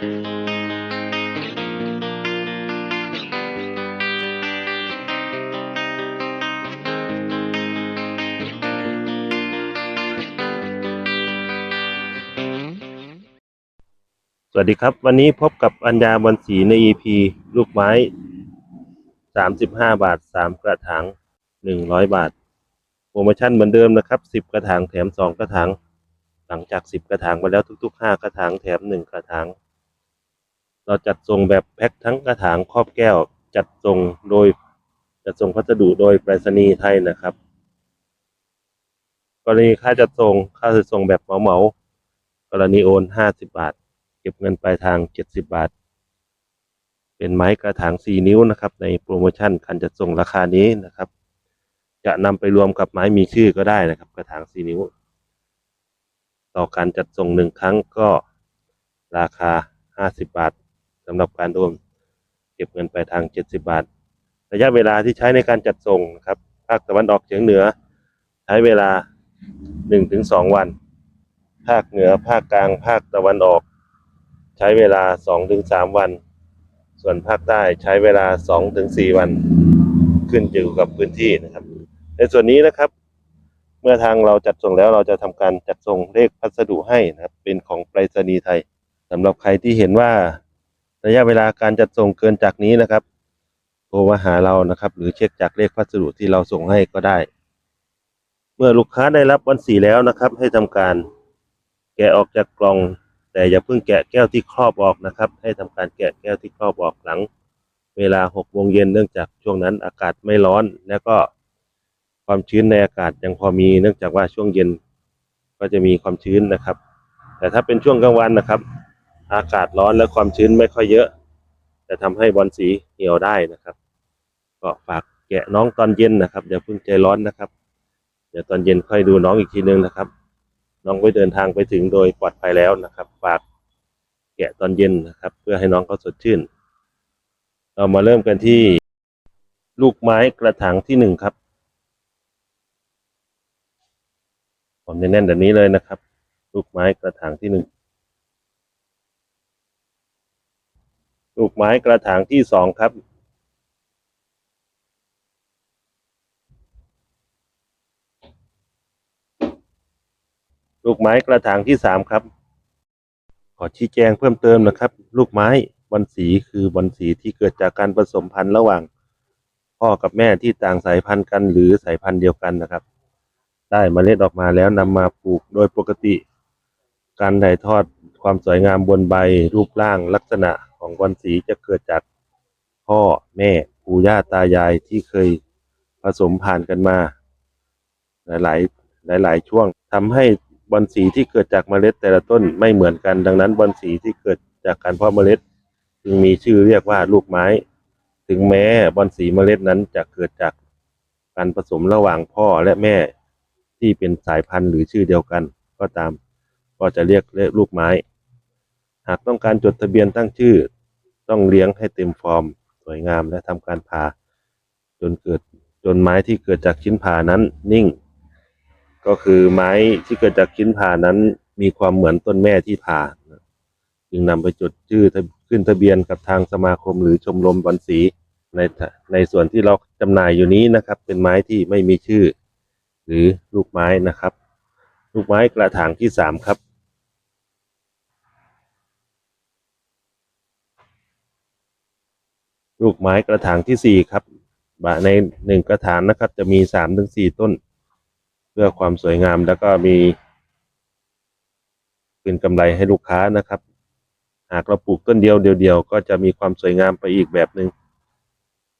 สวัสดีครับ วันนี้พบกับอัญญาบอลสีใน EP ลูกไม้ 35 บาท 3 กระถาง 100 บาท โปรโมชั่นเหมือนเดิมนะครับ 10 กระถางแถม 2 กระถาง หลังจาก 10 กระถางไปแล้วทุก ๆ 5 กระถางแถม 1 กระถาง เราจัดส่งแบบแพ็คทั้งกระถางครอบแก้ว จัดส่งโดยจัดส่งพัสดุโดยไปรษณีย์ไทยนะครับ กรณีค่าจัดส่งค่าจัดส่งแบบเหมาๆกรณีโอน50บาท เก็บเงินปลายทาง70บาท เป็นไม้กระถาง4นิ้วนะครับ ในโปรโมชั่นการจัดส่งราคานี้นะครับ จะนำไปรวมกับไม้มีชื่อก็ได้นะครับ กระถาง4นิ้ว ต่อการจัดส่งหนึ่งครั้งก็ราคา50บาท สำหรับการโอนเก็บเงินปลายทาง 70 บาท ระยะเวลาที่ใช้ในการจัดส่งนะครับภาคตะวันออกเฉียงเหนือ ใช้เวลา 1-2 วัน ภาคเหนือภาคกลาง ภาคตะวันออก ใช้เวลา 2-3 วัน ส่วนภาคใต้ใช้เวลา 2-4 วัน ขึ้นอยู่กับพื้นที่นะครับ ในส่วนนี้นะครับเมื่อทางเราจัดส่งแล้วเราจะทำการจัดส่งเลขพัสดุให้นะครับ เป็นของไปรษณีย์ไทยสำหรับใครที่เห็นว่า ระยะเวลาการจัดส่งเกินจากนี้นะครับโทรมาหาเรานะครับ หรือเช็คจากเลขพัสดุที่เราส่งให้ก็ได้ เมื่อลูกค้าได้รับวันสีแล้วนะครับ ให้ทำการ แกะออกจากกล่อง แต่อย่าเพิ่งแกะแก้วที่ครอบออกนะครับ ให้ทำการแกะแก้วที่ครอบออกหลัง เวลาหกโมงเย็นเนื่องจากช่วงนั้นอากาศไม่ร้อนแล้วก็ความชื้นในอากาศยังพอมีเนื่องจากว่าช่วงเย็นก็จะมีความชื้นนะครับ แต่ถ้าเป็นช่วงกลางวันนะครับ อากาศร้อนและความชื้นไม่ค่อยเยอะ จะทำให้บอลสีเหี่ยวได้นะครับ ก็ฝากแกะน้องตอนเย็นนะครับอย่าเพิ่งใจร้อนนะครับ เดี๋ยวตอนเย็นค่อยดูน้องอีกทีนึงนะครับ น้องไปเดินทางไปถึงโดยปลอดภัยแล้วนะครับ ฝากแกะตอนเย็นนะครับ เพื่อให้น้องเขาสดชื่น เรามาเริ่มกันที่ลูกไม้กระถางที่หนึ่งครับผมแน่นๆแบบนี้เลยนะครับ ลูกไม้กระถางที่หนึ่ง ลูกไม้กระถางที่สองครับ ลูกไม้กระถางที่สามครับ ขอชี้แจงเพิ่มเติมนะครับ ลูกไม้บอลสีคือบอลสีที่เกิดจากการผสมพันธุ์ระหว่าง พ่อกับแม่ที่ต่างสายพันธุ์กันหรือสายพันธุ์เดียวกันนะครับ ได้เมล็ดออกมาแล้วนำมาปลูกโดยปกติ การถ่ายทอด ความสวยงามบนใบรูปร่างลักษณะของบอลสีจะเกิดจากพ่อแม่ปู่ย่าตายายที่เคยผสมผ่านกันมา หลายๆหลาย ๆ ช่วงทำให้บอลสีที่เกิดจากเมล็ดแต่ละต้นไม่เหมือนกัน ดังนั้นบอลสีที่เกิดจากการเพาะเมล็ด จึงมีชื่อเรียกว่าลูกไม้ ถึงแม้บอลสีเมล็ดนั้นจะเกิดจากการผสมระหว่างพ่อและแม่ที่เป็นสายพันธุ์หรือชื่อเดียวกันก็ตาม ก็จะเรียกเรียกลูกไม้ากต้องการจดทะเบียนตั้งชื่อ ต้องเลี้ยงให้เต็มฟอร์ม สวยงามและทำการผ่า จนเกิดจนไม้ที่เกิดจากชิ้นผ่านั้นนิ่ง ก็คือไม้ที่เกิดจากชิ้นผ่านั้นมีความเหมือนต้นแม่ที่ผ่าจึงนำไปจดชื่อขึ้นทะเบียนกับทางสมาคมหรือชมรมบอลสีในในส่วนที่เราจำหน่ายอยู่นี้นะครับ เป็นไม้ที่ไม่มีชื่อ หรือลูกไม้นะครับ ลูกไม้กระถางที่สามครับ ลูกไม้กระถางที่สี่ครับบะในหนึ่งกระถางนะครับ จะมีสามถึงสี่ต้น เพื่อความสวยงามแล้วก็มีเป็นกำไรให้ลูกค้านะครับ หากเราปลูกต้นเดียวเดียวๆก็จะมีความสวยงามไปอีกแบบหนึ่ง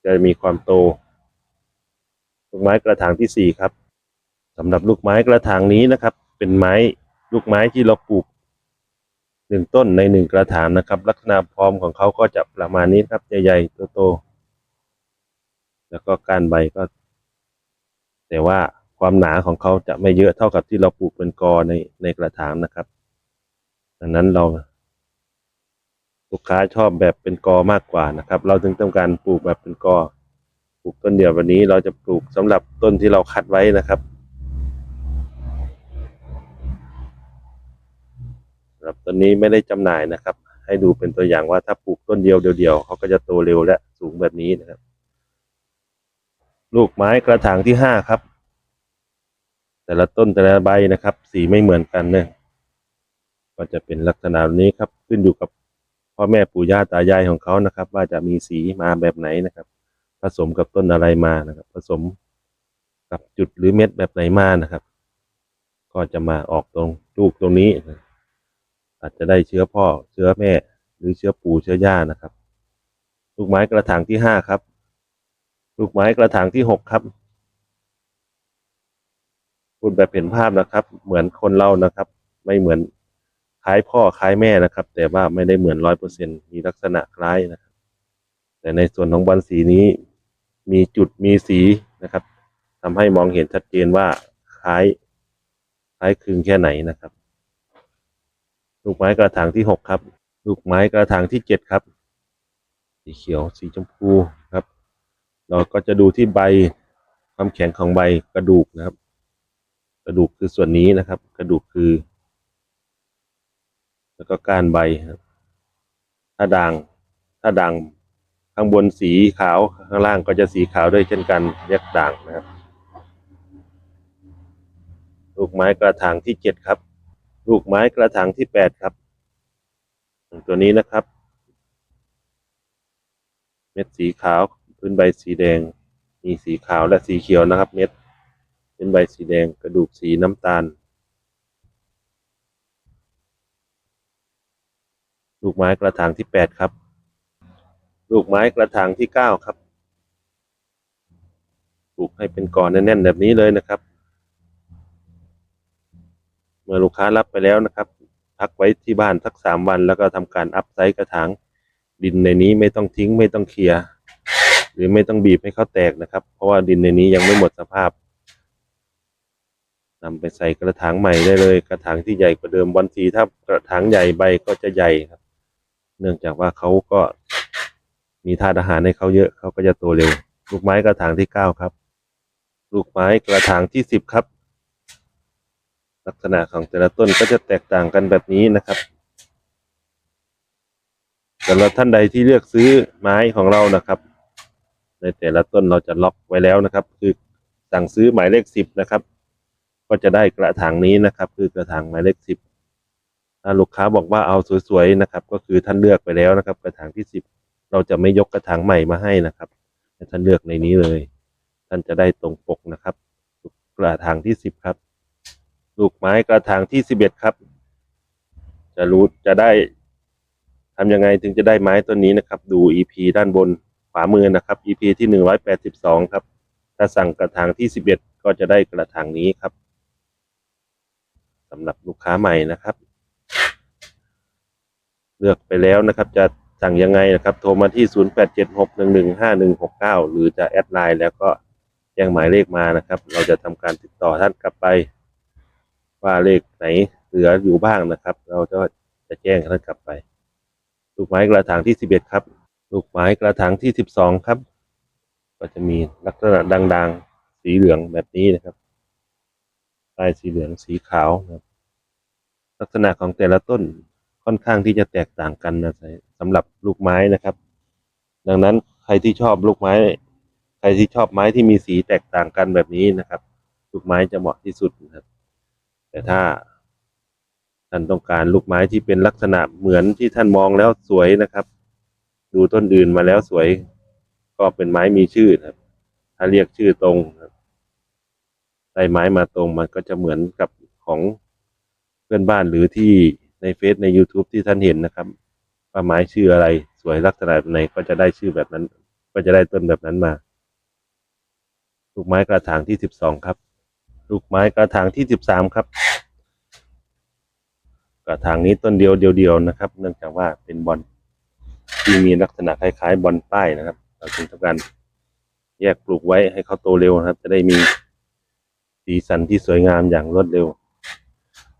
จะมีความโต ลูกไม้กระถางที่สี่ครับสำหรับลูกไม้กระถางนี้นะครับ เป็นไม้ลูกไม้ที่เราปลูก หนึ่งต้นในหนึ่งกระถางนะครับ ลักษณะฟอร์มของเขาก็จะประมาณนี้ครับใหญ่ๆโตๆแล้วก็ก้านใบก็ แต่ว่าความหนาของเขาจะไม่เยอะเท่ากับที่เราปลูกเป็นกอในในกระถางนะครับ ดังนั้นเรา ลูกค้าชอบแบบเป็นกอมากกว่านะครับ เราจึงต้องการปลูกแบบเป็นกอ ปลูกต้นเดียววันนี้เราจะปลูกสำหรับต้นที่เราคัดไว้นะครับ สำหรับต้นนี้ไม่ได้จำหน่ายนะครับ ให้ดูเป็นตัวอย่างว่าถ้าปลูกต้นเดียวเดียวๆเขาก็จะโตเร็วและสูงแบบนี้นะครับ ลูกไม้กระถางที่ห้าครับ แต่ละต้นแต่ละใบนะครับ สีไม่เหมือนกันเนี่ยก็จะเป็นลักษณะนี้ครับขึ้นอยู่กับพ่อแม่ปู่ย่าตายายของเขานะครับ ว่าจะมีสีมาแบบไหนนะครับ ผสมกับต้นอะไรมานะครับ ผสมกับจุดหรือเม็ดแบบไหนมานะครับ ก็จะมาออกตรงลูกตรงนี้นะ อาจจะได้เชื้อพ่อเชื้อแม่ หรือเชื้อปู่เชื้อย่านะครับ ลูกไม้กระถางที่ห้าครับ ลูกไม้กระถางที่หกครับพูดแบบเห็นภาพนะครับ เหมือนคนเรานะครับ ไม่เหมือนคล้ายพ่อคล้ายแม่นะครับ แต่ว่าไม่ได้เหมือนร้อยเปอร์เซ็นมีลักษณะคล้ายนะครับ แต่ในส่วนของบอลสีนี้ มีจุดมีสีนะครับทำให้มองเห็นชัดเจนว่าคล้ายคล้ายคลึงแค่ไหนนะครับ ลูกไม้กระถางที่หกครับ ลูกไม้กระถางที่เจ็ดครับ สีเขียวสีชมพูครับ เราก็จะดูที่ใบความแข็งของใบกระดูกนะครับ กระดูกคือส่วนนี้นะครับ กระดูกคือ แล้วก็ก้านใบครับถ้าด่างถ้าด่างข้างบนสีขาวข้างล่างก็จะสีขาวด้วยเช่นกันแยกด่างนะครับ ลูกไม้กระถางที่เจ็ดครับ ลูกไม้กระถางที่แปดครับ ตัวนี้นะครับ เม็ดสีขาวพื้นใบสีแดง มีสีขาวและสีเขียวนะครับ เม็ดเป็นใบสีแดงกระดูกสีน้ำตาล ลูกไม้กระถางที่แปดครับ ลูกไม้กระถางที่เก้าครับปลูกให้เป็นก่อนแน่นๆแบบนี้เลยนะครับ มื่อลูกค้ารับไปแล้วนะครับพักไว้ที่บ้านสักสามวันแล้วก็ทำการอัพไซต์กระถางดินในนี้ไม่ต้องทิ้งไม่ต้องเคลียร์หรือไม่ต้องบีบให้เขาแตกนะครับ เพราะว่าดินในนี้ยังไม่หมดสภาพนำไปใส่กระถางใหม่ได้เลย กระถางที่ใหญ่กว่าเดิมวันทีถ้ากระถางใหญ่ใบก็จะใหญ่ครับ เนื่องจากว่าเขาก็มีธาตุอาหารให้เขาเยอะเขาก็จะโตเร็ว ลูกไม้กระถางที่เก้าครับ ลูกไม้กระถางที่สิบครับ ลักษณะของแต่ละต้นก็จะแตกต่างกันแบบนี้นะครับสำหรับท่านใดที่เลือกซื้อไม้ของเรานะครับ ในแต่ละต้นเราจะล็อกไว้แล้วนะครับ คือสั่งซื้อหมายเลขสิบนะครับ ก็จะได้กระถางนี้นะครับ คือกระถางหมายเลขสิบถ้าลูกค้าบอกว่าเอาสวยๆนะครับ ก็คือท่านเลือกไปแล้วนะครับ กระถางที่สิบเราจะไม่ยกกระถางใหม่มาให้นะครับให้ท่านเลือกในนี้เลย ท่านจะได้ตรงปกนะครับกระถางที่สิบครับ ลูกไม้กระถางที่สิบเอ็ดครับ จะรู้จะได้ทำยังไงถึงจะได้ไม้ต้นนี้นะครับ ดู EP ด้านบนขวามือนะครับ EP ที่หนึ่งร้อยแปดสิบสองครับ ถ้าสั่งกระถางที่สิบเอ็ดก็จะได้กระถางนี้ครับสำหรับลูกค้าใหม่นะครับ เลือกไปแล้วนะครับ จะสั่งยังไงนะครับ โทรมาที่ 0876115169 หรือจะแอดไลน์แล้วก็แจ้งหมายเลขมานะครับ เราจะทำการติดต่อท่านกลับไป ว่าเลขไหนเหลืออยู่บ้างนะครับ เราจะจะแจ้งท่านกลับไป ลูกไม้กระถางที่11ครับ ลูกไม้กระถางที่12ครับ ก็จะมีลักษณะด่างๆ สีเหลืองแบบนี้นะครับใต้สีเหลืองสีขาวนะครับ ลักษณะของแต่ละต้นค่อนข้างที่จะแตกต่างกันนะสำหรับลูกไม้นะครับ ดังนั้นใครที่ชอบลูกไม้ ใครที่ชอบไม้ที่มีสีแตกต่างกันแบบนี้นะครับ ลูกไม้จะเหมาะที่สุดนะครับ แต่ถ้าท่านต้องการลูกไม้ที่เป็นลักษณะเหมือนที่ท่านมองแล้วสวยนะครับ ดูต้นอื่นมาแล้วสวย ก็เป็นไม้มีชื่อครับ ถ้าเรียกชื่อตรงครับได้ไม้มาตรงมันก็จะเหมือนกับของเพื่อนบ้านหรือที่ในเฟซใน YouTube ที่ท่านเห็นนะครับว่าไม้ชื่ออะไรสวยลักษณะไหนก็จะได้ชื่อแบบนั้น ก็จะได้ต้นแบบนั้นมาลูกไม้กระถางที่สิบสองครับ ลูกไม้กระถางที่สิบสามครับ กระถางนี้ต้นเดียวเดียวๆนะครับ เนื่องจากว่าเป็นบอลที่มีลักษณะคล้ายๆบอลป้ายนะครับ เราจึงต้องการแยกปลูกไว้ให้เขาโตเร็วนะครับ จะได้มีสีสันที่สวยงามอย่างรวดเร็ว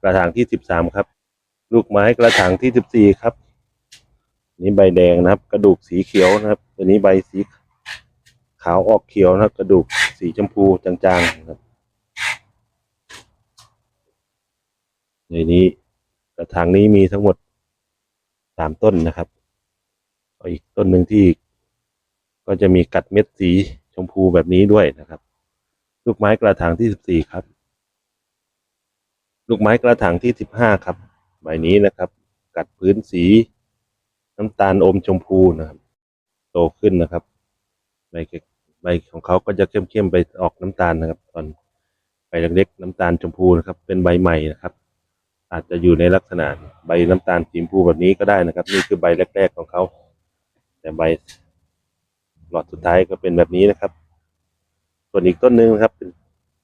กระถางที่สิบสามครับ ลูกไม้กระถางที่สิบสี่ครับ นี่ใบแดงนะครับ กระดูกสีเขียวนะครับตัวนี้ใบสีขาวออกเขียวนะครับ กระดูกสีชมพูจางๆนะครับ ในนี้กระถางนี้มีทั้งหมดสามต้นนะครับเอาอีกต้นหนึ่งที่ก็จะมีกัดเม็ดสีชมพูแบบนี้ด้วยนะครับ ลูกไม้กระถางที่สิบสี่ครับ ลูกไม้กระถางที่สิบห้าครับใบนี้นะครับ กัดพื้นสีน้ำตาลอมชมพูนะครับ โตขึ้นนะครับใบใบของเขาก็จะเข้มๆไปออกน้ำตาลนะครับ ตอนใบเล็กๆน้ำตาลชมพูนะครับ เป็นใบใหม่นะครับ อาจจะอยู่ในลักษณะใบน้ำตาลสีชมพูแบบนี้ก็ได้นะครับ นี่คือใบแรก ๆของเขา แต่ใบหลอดสุดท้ายก็เป็นแบบนี้นะครับ ส่วนอีกต้นหนึ่งนะครับ เป็น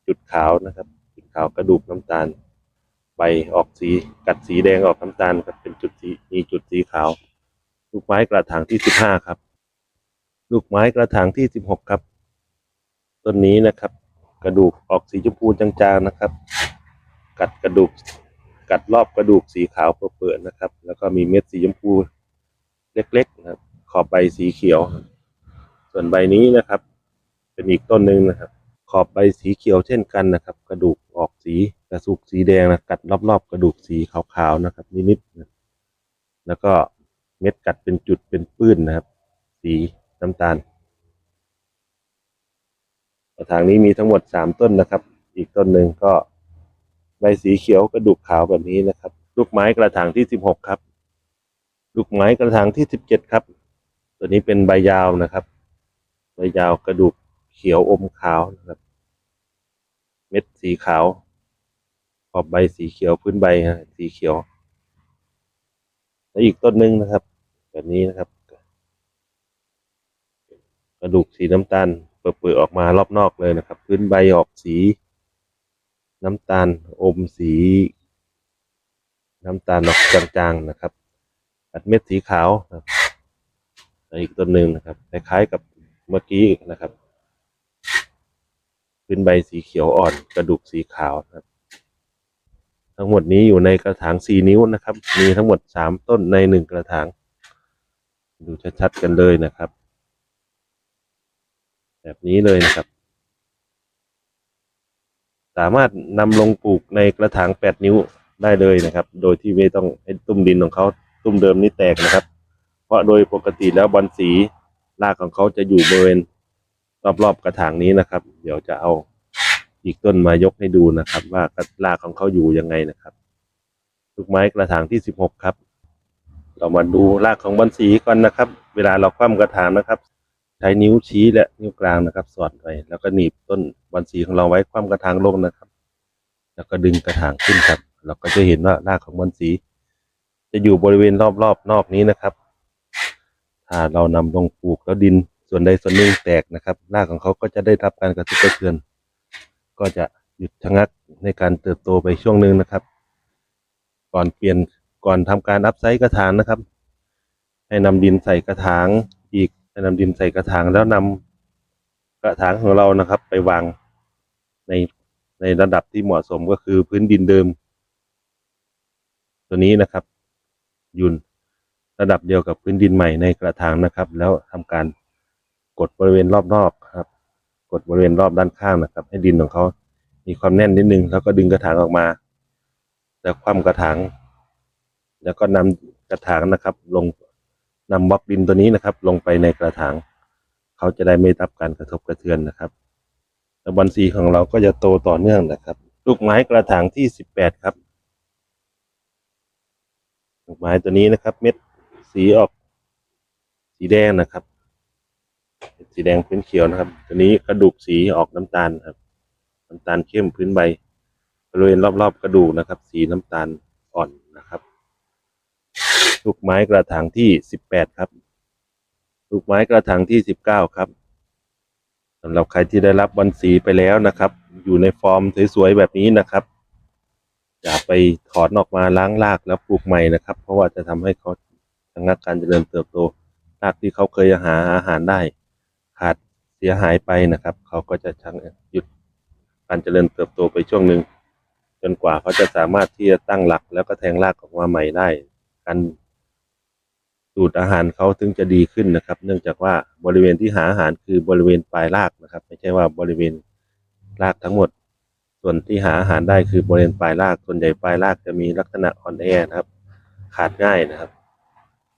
จุดขาวนะครับ จุดขาวกระดูกน้ำตาล ใบออกสีกัดสีแดงออกน้ำตาลครับเป็นจุดสีมีจุดสีขาว ลูกไม้กระถางที่สิบห้าครับ ลูกไม้กระถางที่สิบหกครับต้นนี้นะครับ กระดูกออกสีชมพูจางๆนะครับ กัดกระดูก กัดรอบกระดูกสีขาวเปื่อยๆนะครับ แล้วก็มีเม็ดสีชมพูเล็กๆนะครับ ขอบใบสีเขียว ส่วนใบนี้นะครับ เป็นอีกต้นหนึ่งนะครับ ขอบใบสีเขียวเช่นกันนะครับ กระดูกออกสีกระสุกสีแดงนะกัดรอบๆ กระดูกสีขาวๆนะครับนิดๆนะแล้วก็เม็ดกัดเป็นจุดเป็นปื้นนะครับ สีน้ำตาลกระถางนี้มีทั้งหมดสามต้นนะครับ อีกต้นหนึ่งก็ ใบสีเขียวกระดูกขาวแบบนี้นะครับ ลูกไม้กระถางที่สิบหกครับ ลูกไม้กระถางที่สิบเจ็ดครับ ตัวนี้เป็นใบยาวนะครับ ใบยาวกระดูกเขียวอมขาวนะครับ เม็ดสีขาว ขอบใบสีเขียวพื้นใบฮะสีเขียวแล้วอีกต้นหนึ่งนะครับ แบบนี้นะครับ กระดูกสีน้ำตาลเปื่อยๆออกมารอบนอกเลยนะครับ พื้นใบออกสี น้ำตาลอมสี น้ำตาลออกจางๆนะครับตัดเม็ดสีขาวนะครับอีกต้นหนึ่งนะครับคล้ายๆกับเมื่อกี้นะครับพื้นใบสีเขียวอ่อนกระดูกสีขาวนะครับ ทั้งหมดนี้อยู่ในกระถางสี่นิ้วนะครับ มีทั้งหมดสามต้นในหนึ่งกระถาง ดูชัดๆกันเลยนะครับ แบบนี้เลยนะครับ สามารถนำลงปลูกในกระถางแปดนิ้วได้เลยนะครับ โดยที่ไม่ต้องให้ตุ้มดินของเขาตุ้มเดิมนี่แตกนะครับ เพราะโดยปกติแล้วบอลสีรากของเขาจะอยู่บริเวณรอบๆกระถางนี้นะครับ เดี๋ยวจะเอาอีกต้นมายกให้ดูนะครับ ว่ารากของเขาอยู่ยังไงนะครับลูกไม้กระถางที่สิบหกครับ เรามาดูรากของบอลสีก่อนนะครับ เวลาเราคว่ำกระถางนะครับ ใช้นิ้วชี้และนิ้วกลางนะครับ สอดไว้แล้วก็หนีบต้นบอลสีของเราไว้คว่ำกระถางลงนะครับ แล้วก็ดึงกระถางขึ้นครับ เราก็จะเห็นว่ารากของบอลสี จะอยู่บริเวณรอบๆนอกนี้นะครับ ถ้าเรานำลงปลูกแล้วดินส่วนใดส่วนหนึ่งแตกนะครับรากของเขาก็จะได้รับการกระทบกระเทือน ก็จะหยุดชะงักในการเติบโตไปช่วงหนึ่งนะครับ ก่อนเปลี่ยนก่อนทำการอัพไซต์กระถางนะครับ ให้นำดินใส่กระถางอีก นำดินใส่กระถางแล้วนำกระถางของเรานะครับ ไปวางในในระดับที่เหมาะสมก็คือพื้นดินเดิม ตัวนี้นะครับ ยุนระดับเดียวกับพื้นดินใหม่ในกระถางนะครับ แล้วทำการกดบริเวณรอบนอกครับ กดบริเวณรอบด้านข้างนะครับ ให้ดินของเขา มีความแน่นนิดนึง แล้วก็ดึงกระถางออกมา แล้วคว่ำกระถาง แล้วก็นำกระถางนะครับ ลง นำบล็อกดินตัวนี้นะครับ ลงไปในกระถาง เขาจะได้ไม่รับการกระทบกระเทือนนะครับแล้วบอลสีของเราก็จะโตต่อเนื่องนะครับ ลูกไม้กระถางที่สิบแปดครับดอกไม้ตัวนี้นะครับ เม็ดสีออก สีแดงนะครับ สีแดงพื้นเขียวนะครับ ตัวนี้กระดูกสีออกน้ำตาลครับ น้ำตาลเข้มพื้นใบ บริเวณรอบๆกระดูกนะครับ สีน้ำตาลอ่อนนะครับ ลูกไม้กระถางที่สิบแปดครับ ลูกไม้กระถางที่สิบเก้าครับสำหรับใครที่ได้รับบอลสีไปแล้วนะครับ อยู่ในฟอร์มสวยๆแบบนี้นะครับอย่าไปถอนออกมาล้างรากแล้วปลูกใหม่นะครับ เพราะว่าจะทำให้เขาชะงักการเจริญเติบโตรากที่เขาเคยหาอาหารได้ ขาดเสียหายไปนะครับ เขาก็จะชังหยุดการเจริญเติบโตไปช่วงหนึ่งจนกว่าเขาจะสามารถที่จะตั้งหลักแล้วก็แทงรากออกมาใหม่ได้ การ สูตรอาหารเขาถึงจะดีขึ้นนะครับ เนื่องจากว่าบริเวณที่หาอาหารคือบริเวณปลายรากนะครับ ไม่ใช่ว่าบริเวณรากทั้งหมด ส่วนที่หาอาหารได้คือบริเวณปลายราก ส่วนใหญ่ปลายรากจะมีลักษณะอ่อนแอนะครับ ขาดง่ายนะครับ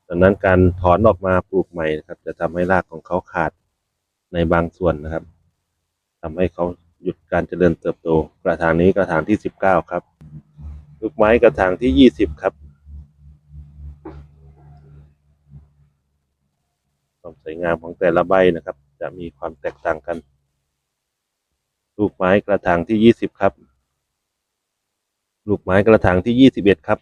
ดังนั้นการถอนออกมาปลูกใหม่นะครับ จะทำให้รากของเขาขาดในบางส่วนนะครับทำให้เขาหยุดการเจริญเติบโต กระถางนี้กระถางที่สิบเก้าครับ ลูกไม้กระถางที่ยี่สิบครับ ความสวยงามของแต่ละใบนะครับ จะมีความแตกต่างกัน ลูกไม้กระถางที่ยี่สิบครับ ลูกไม้กระถางที่ยี่สิบเอ็ดครับ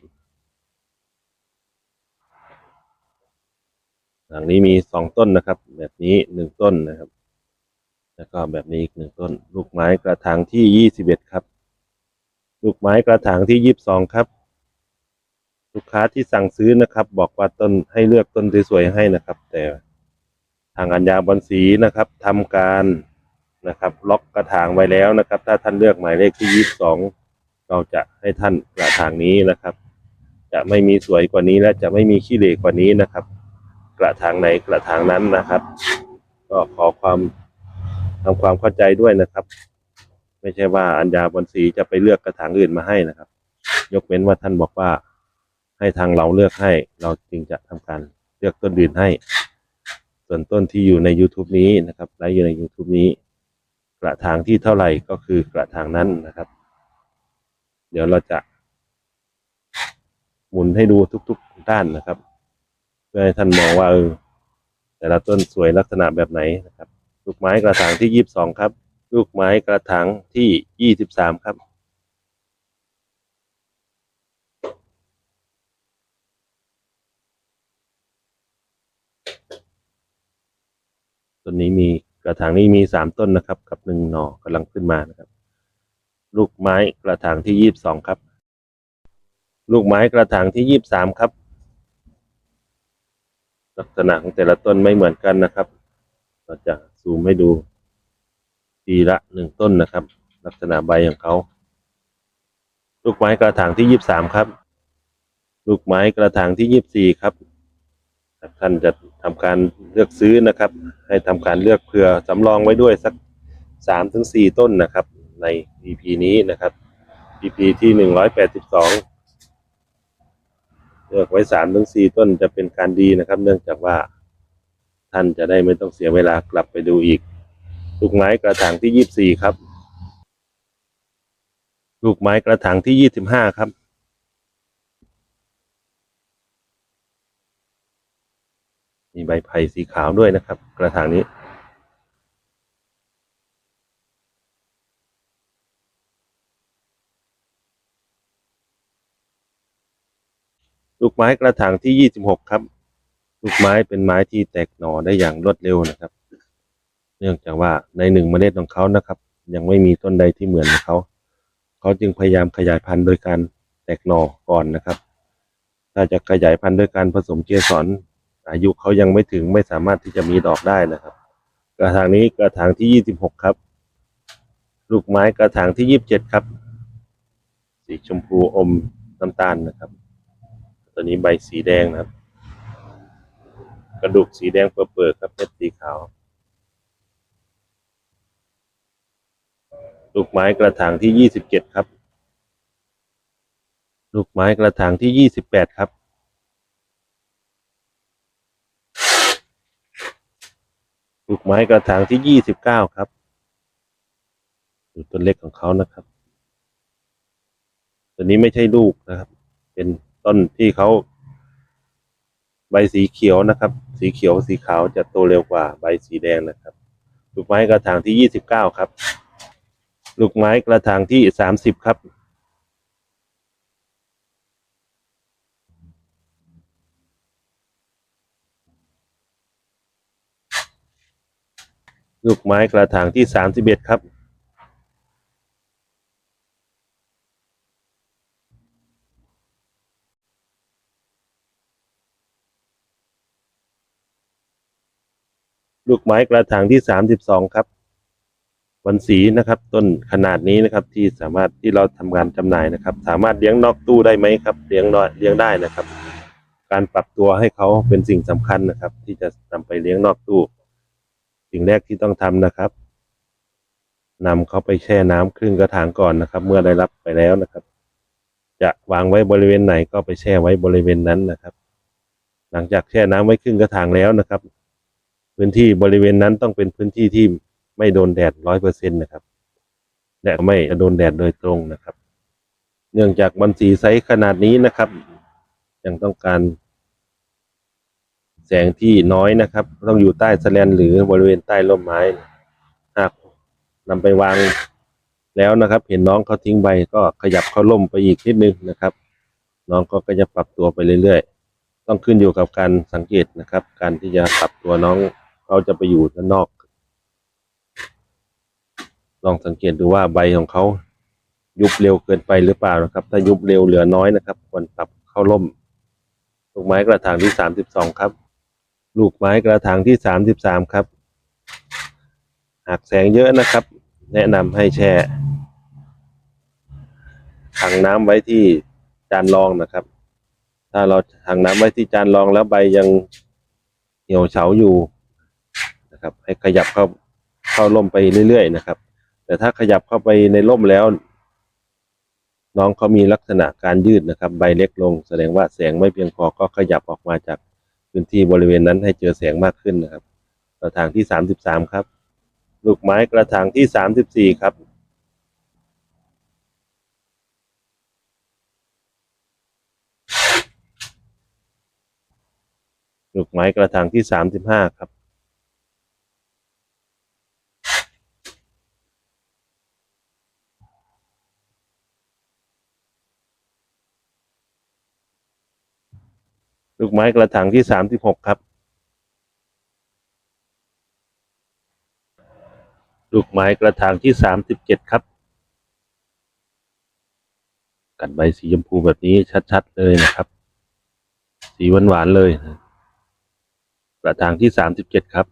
หลังนี้มีสองต้นนะครับ แบบนี้หนึ่งต้นนะครับ แล้วก็แบบนี้อีกหนึ่งต้น ลูกไม้กระถางที่ยี่สิบเอ็ดครับ ลูกไม้กระถางที่ยี่สิบสองครับ ลูกค้าที่สั่งซื้อนะครับ บอกว่าต้นให้เลือกต้นสวยๆให้นะครับ แต่ ทางอัญญาบอนสีนะครับทำการนะครับ ล็อกกระถางไว้แล้วนะครับ ถ้าท่านเลือกหมายเลขที่ยี่สิบสองเราจะให้ท่านกระถางนี้นะครับ จะไม่มีสวยกว่านี้และจะไม่มีขี้เหร่กว่านี้นะครับ กระถางไหนกระถางนั้นนะครับ ก็ขอความทำความเข้าใจด้วยนะครับ ไม่ใช่ว่าอัญญาบอนสีจะไปเลือกกระถางอื่นมาให้นะครับ ยกเว้นว่าท่านบอกว่าให้ทางเราเลือกให้ เราจึงจะทำการเลือกต้นอื่นให้ ส่วนต้นที่อยู่ใน YouTube นี้นะครับไลฟ์อยู่ใน YouTube นี้ กระถางที่เท่าไหร่ก็คือกระถางนั้นนะครับ เดี๋ยวเราจะหมุนให้ดูทุก ๆ ด้านนะครับ เพื่อให้ท่านมองว่าเออแต่ละต้นสวยลักษณะแบบไหนนะครับ ลูกไม้กระถางที่ยี่สิบสองครับ ลูกไม้กระถางที่ยี่สิบสามครับ ต้นนี้มีกระถางนี้มีสามต้นนะครับ กับหนึ่งหน่อกำลังขึ้นมานะครับ ลูกไม้กระถางที่ยี่สิบสองครับ ลูกไม้กระถางที่ยี่สิบสามครับ ลักษณะของแต่ละต้นไม่เหมือนกันนะครับเราจะซูมให้ดูทีละหนึ่งต้นนะครับ ลักษณะใบของเขาลูกไม้กระถางที่ยี่สิบสามครับ ลูกไม้กระถางที่ยี่สิบสี่ครับ ท่านจะทำการเลือกซื้อนะครับ ให้ทำการเลือกเผื่อสำรองไว้ด้วยสักสามถึงสี่ต้นนะครับ ใน EP นี้นะครับ EP ที่หนึ่งร้อยแปดสิบสองเลือกไว้สามถึงสี่ต้นจะเป็นการดีนะครับ เนื่องจากว่าท่านจะได้ไม่ต้องเสียเวลากลับไปดูอีก ลูกไม้กระถางที่ยี่สิบสี่ครับ ลูกไม้กระถางที่ยี่สิบห้าครับ มีใบไผ่สีขาวด้วยนะครับ กระถางนี้ ลูกไม้กระถางที่ยี่สิบหกครับ ลูกไม้เป็นไม้ที่แตกหน่อได้อย่างรวดเร็วนะครับ เนื่องจากว่าในหนึ่งเมล็ดของเขานะครับ ยังไม่มีต้นใดที่เหมือนเขา เขาจึงพยายามขยายพันธุ์โดยการแตกหน่อก่อนนะครับ ถ้าจะขยายพันธุ์ด้วยการผสมเกสร อายุเขายังไม่ถึงไม่สามารถที่จะมีดอกได้นะครับ กระถางนี้กระถางที่ยี่สิบหกครับ ลูกไม้กระถางที่ยี่สิบเจ็ดครับ สีชมพูอมน้ำตาลนะครับ ตัวนี้ใบสีแดงนะครับ กระดูกสีแดงเปิดๆครับเม็ดสีขาว ลูกไม้กระถางที่ยี่สิบเจ็ดครับ ลูกไม้กระถางที่ยี่สิบแปดครับ ลูกไม้กระถางที่ยี่สิบเก้าครับดูต้นเล็กของเขานะครับ ตัวนี้ไม่ใช่ลูกนะครับ เป็นต้นที่เขาใบสีเขียวนะครับ สีเขียวสีขาวจะโตเร็วกว่าใบสีแดงนะครับ ลูกไม้กระถางที่ยี่สิบเก้าครับ ลูกไม้กระถางที่สามสิบครับ ลูกไม้กระถางที่สามสิบเอ็ดครับ ลูกไม้กระถางที่สามสิบสองครับวันสีนะครับ ต้นขนาดนี้นะครับที่สามารถที่เราทำการจำหน่ายนะครับ สามารถเลี้ยงนอกตู้ได้ไหมครับเลี้ยงน้อยเลี้ยงได้นะครับ การปรับตัวให้เขาเป็นสิ่งสำคัญนะครับ ที่จะนำไปเลี้ยงนอกตู้ สิ่งแรกที่ต้องทำนะครับนำเขาไปแช่น้ำครึ่งกระถางก่อนนะครับ เมื่อได้รับไปแล้วนะครับ จะวางไว้บริเวณไหนก็ไปแช่ไว้บริเวณนั้นนะครับนลังจากแช่น้ำไว้ครึ่งกระถางแล้วนะครับ พื้นที่บริเวณนั้นต้องเป็นพื้นที่ที่ไม่โดนแดดร้อยเปอร์เซ็นต์นะครับและไม่โดนแดดโดยตรงนะครับ เนื่องจากมันสีไซส์ขนาดนี้นะครับ ยังต้องการ แสงที่น้อยนะครับ ต้องอยู่ใต้สแลนหรือบริเวณใต้ร่มไม้ หากนำไปวางแล้วนะครับ เห็นน้องเขาทิ้งใบก็ขยับเข้าร่มไปอีกนิดนึงนะครับ น้องก็ก็จะปรับตัวไปเรื่อยๆ ต้องขึ้นอยู่กับการสังเกตนะครับ การที่จะปรับตัวน้องเขาจะไปอยู่ด้านนอก ลองสังเกตดูว่าใบของเขายุบเร็วเกินไปหรือเปล่านะครับ ถ้ายุบเร็วเหลือน้อยนะครับควรปรับเข้าร่มลูกไม้กระถางที่สามสิบสองครับ ลูกไม้กระถางที่สามสิบสามครับ หากแสงเยอะนะครับ แนะนำให้แช่ถังน้ำไว้ที่จานรองนะครับ ถ้าเราถังน้ำไว้ที่จานรองแล้วใบยังเหี่ยวเฉาอยู่นะครับ ให้ขยับเข้าเข้าร่มไปเรื่อยๆนะครับ แต่ถ้าขยับเข้าไปในร่มแล้ว น้องเขามีลักษณะการยืดนะครับ ใบเล็กลง แสดงว่าแสงไม่เพียงพอก็ขยับออกมาจาก พื้นที่บริเวณนั้นให้เจอแสงมากขึ้นนะครับกระถางที่สามสิบสามครับ ลูกไม้กระถางที่สามสิบสี่ครับ ลูกไม้กระถางที่สามสิบห้าครับ ลูกไม้กระถางที่สามสิบหกครับ ลูกไม้กระถางที่สามสิบเจ็ดครับ กัดใบสีชมพูแบบนี้ชัดๆเลยนะครับ สีหวานๆเลยนะกระถางที่สามสิบเจ็ดครับ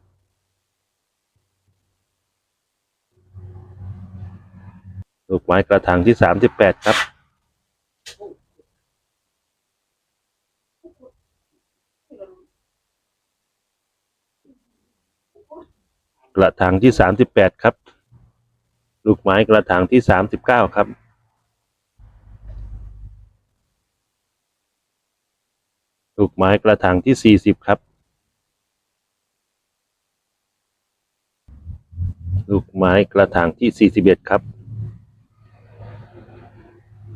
ลูกไม้กระถางที่สามสิบแปดครับ กระถางที่สามสิบแปดครับ ลูกไม้กระถางที่สามสิบเก้าครับ ลูกไม้กระถางที่สี่สิบครับ ลูกไม้กระถางที่สี่สิบเอ็ดครับ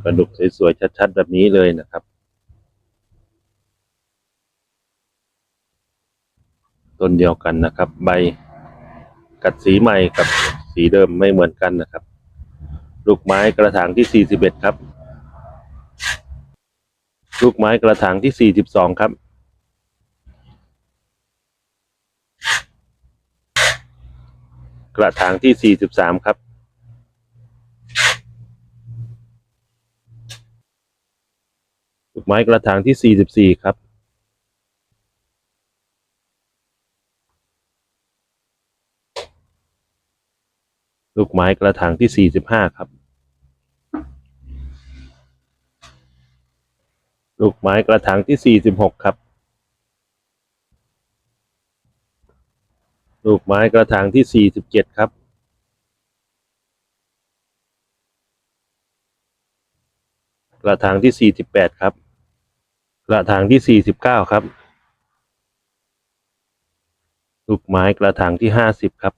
กระดุกสวยๆชัดๆ แบบนี้เลยนะครับต้นเดียวกันนะครับ ใบ กัดสีใหม่กับสีเดิมไม่เหมือนกันนะครับ ลูกไม้กระถางที่ 41 ครับ ลูกไม้กระถางที่ 42 ครับ กระถางที่ 43 ครับ ลูกไม้กระถางที่ 44 ครับ ลูกไม้กระถางที่45ครับ ลูกไม้กระถางที่46ครับ ลูกไม้กระถางที่47ครับ กระถางที่48ครับ กระถางที่49ครับ ลูกไม้กระถางที่50ครับ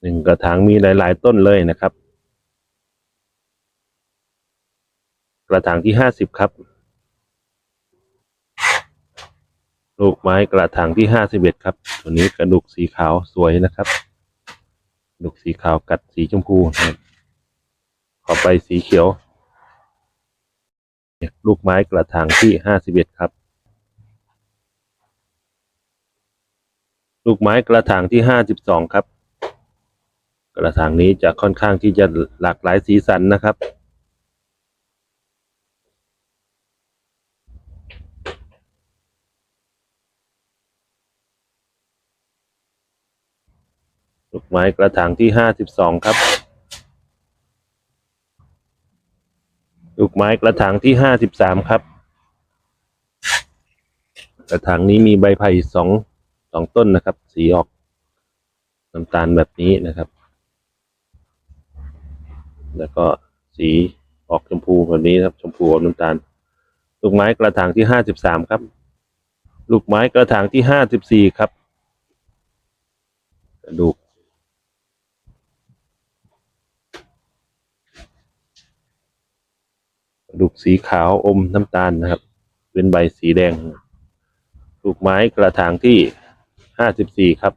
หนึ่งกระถางมีหลาย ๆ ต้นเลยนะครับ กระถางที่ห้าสิบครับ ลูกไม้กระถางที่ห้าสิบเอ็ดครับ ตัวนี้กระดูกสีขาวสวยนะครับกระดูกสีขาวกัดสีชมพูนะครับขอไปสีเขียวลูกไม้กระถางที่ห้าสิบเอ็ดครับ ลูกไม้กระถางที่ห้าสิบสองครับ กระถางนี้จะค่อนข้างที่จะหลากหลายสีสันนะครับ ลูกไม้กระถางที่ห้าสิบสองครับ ลูกไม้กระถางที่ห้าสิบสามครับ กระถางนี้มีใบไผ่สองสองต้นนะครับ สีออกน้ำตาลแบบนี้นะครับ แล้วก็สีออกชมพูแบบนี้ครับ ชมพูอมน้ำตาล ลูกไม้กระถางที่ห้าสิบสามครับ ลูกไม้กระถางที่ห้าสิบสี่ครับกระดูกกระดูกสีขาวอมน้ำตาลนะครับ เป็นใบสีแดง ลูกไม้กระถางที่ห้าสิบสี่ครับ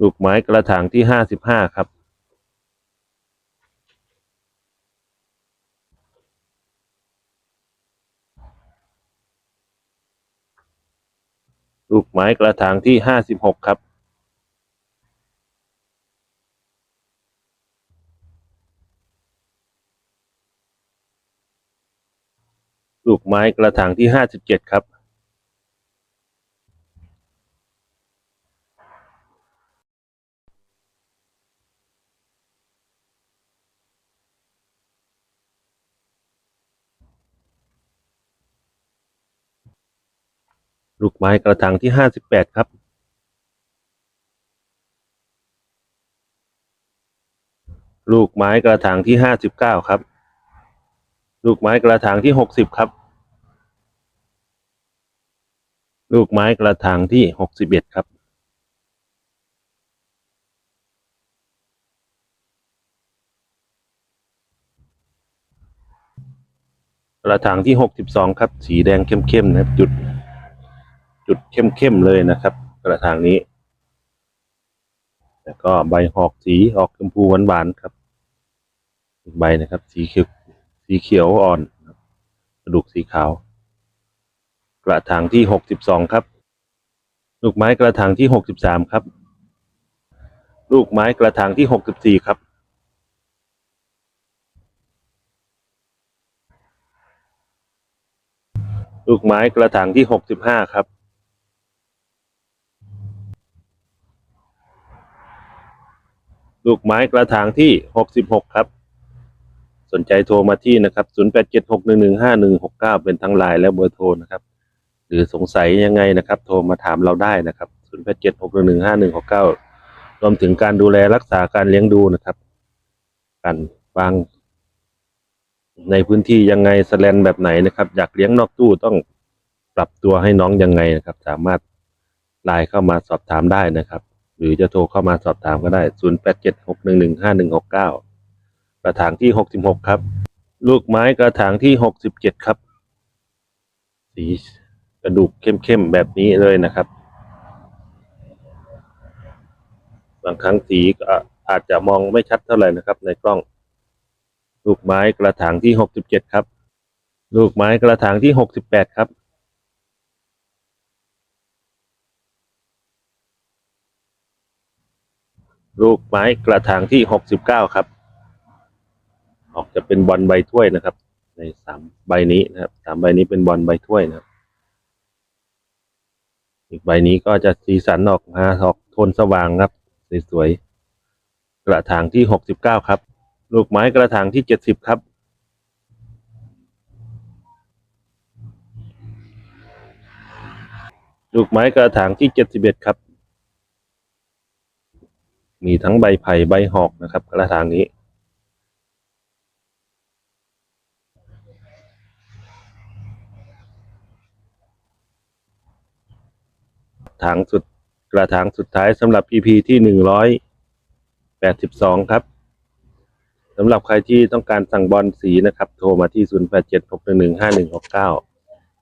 ลูกไม้กระถางที่ห้าสิบห้าครับ ลูกไม้กระถางที่ห้าสิบหกครับ ลูกไม้กระถางที่ห้าสิบเจ็ดครับ ลู กไม้กระถางที่ห้าสิบแปดครับ ลูกไม้กระถางที่ห้าสิบเก้าครับ ลูกไม้กระถางที่หกสิบครับ ลูกไม้กระถางที่หกสิบเอ็ดครับกระถางที่หกสิบสองครับ สีแดงเข้มๆนะครับจุด จุดเข้มๆเลยนะครับ กระถางนี้ แล้วก็ใบหอกสีออกชมพูหวานๆครับอีกใบนะครับ สีเขียวสีเขียวอ่อนกระดูกสีขาว กระถางที่หกสิบสองครับ ลูกไม้กระถางที่หกสิบสามครับ ลูกไม้กระถางที่หกสิบสี่ครับ ลูกไม้กระถางที่หกสิบห้าครับ ลูกไม้กระถางที่หกสิบหกครับ สนใจโทรมาที่นะครับ 0 8 7 6 1 1 5 1 6 9 เป็นทั้งไลน์และเบอร์โทรนะครับ หรือสงสัยยังไงนะครับ โทรมาถามเราได้นะครับ 0 8 7 6 1 1 5 1 6 9 รวมถึงการดูแลรักษาการเลี้ยงดูนะครับ การวาง ในพื้นที่ยังไงสแลนแบบไหนนะครับ อยากเลี้ยงนอกตู้ต้องปรับตัวให้น้องยังไงนะครับ สามารถไลน์เข้ามาสอบถามได้นะครับ หรือจะโทรเข้ามาสอบถามก็ได้ 0 8 7 6 1 1 5 1 6 9 กระถางที่หกสิบหกครับ ลูกไม้กระถางที่หกสิบเจ็ดครับ สีกระดูกเข้มๆ แบบนี้เลยนะครับ บางครั้งสีก็อาจจะมองไม่ชัดเท่าไหร่นะครับ ในกล้อง ลูกไม้กระถางที่หกสิบเจ็ดครับ ลูกไม้กระถางที่หกสิบแปดครับ ลูกไม้กระถางที่หกสิบเก้าครับ ออกจะเป็นบอลใบถ้วยนะครับ ในสามใบนี้นะครับสามใบนี้เป็นบอลใบถ้วยนะครับ อีกใบนี้ก็จะสีสันออกมาออกโทนสว่างครับสวยๆกระถางที่หกสิบเก้าครับ ลูกไม้กระถางที่เจ็ดสิบครับลูกไม้กระถางที่เจ็ดสิบเอ็ดครับ มีทั้งใบไผ่ใบหอกนะครับกระถางนี้ ถางสุดกระถางสุดท้ายสำหรับ EP ที่หนึ่งร้อยแปดสิบสองครับสำหรับใครที่ต้องการสั่งบอลสีนะครับ โทรมาที่ศูนย์แปดเจ็ดหกหนึ่งหนึ่งห้าหนึ่งหกเก้า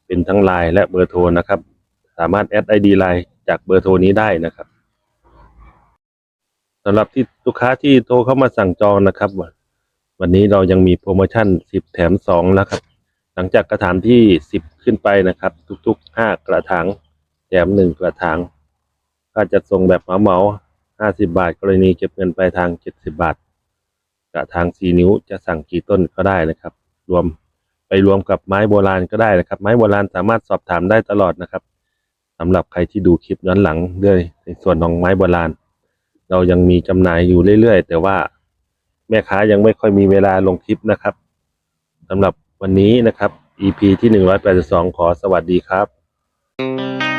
เป็นทั้งไลน์และเบอร์โทรนะครับ สามารถแอดไอดีไลน์จากเบอร์โทรนี้ได้นะครับ สำหรับที่ลูกค้าที่โทรเข้ามาสั่งจองนะครับวันนี้เรายังมีโปรโมชั่นสิบแถมสองแล้วครับ หลังจากกระถางที่สิบขึ้นไปนะครับ ทุกๆห้ากระถางแถมหนึ่งกระถางค่าจัดส่งแบบเหมาเหมาห้าสิบาท กรณีเก็บเงินปลายทางเจ็ดสิบาท กระถางสี่นิ้วจะสั่งกี่ต้นก็ได้นะครับ รวมไปรวมกับไม้โบราณก็ได้นะครับ ไม้โบราณสามารถสอบถามได้ตลอดนะครับสำหรับใครที่ดูคลิปย้อนหลังเรื่อยในส่วนของไม้โบราณ เรายังมีจำหน่ายอยู่เรื่อยๆ แต่ว่าแม่ค้ายังไม่ค่อยมีเวลาลงคลิปนะครับสำหรับวันนี้นะครับ EP ที่หนึ่งร้อยแปดสิบสองขอสวัสดีครับ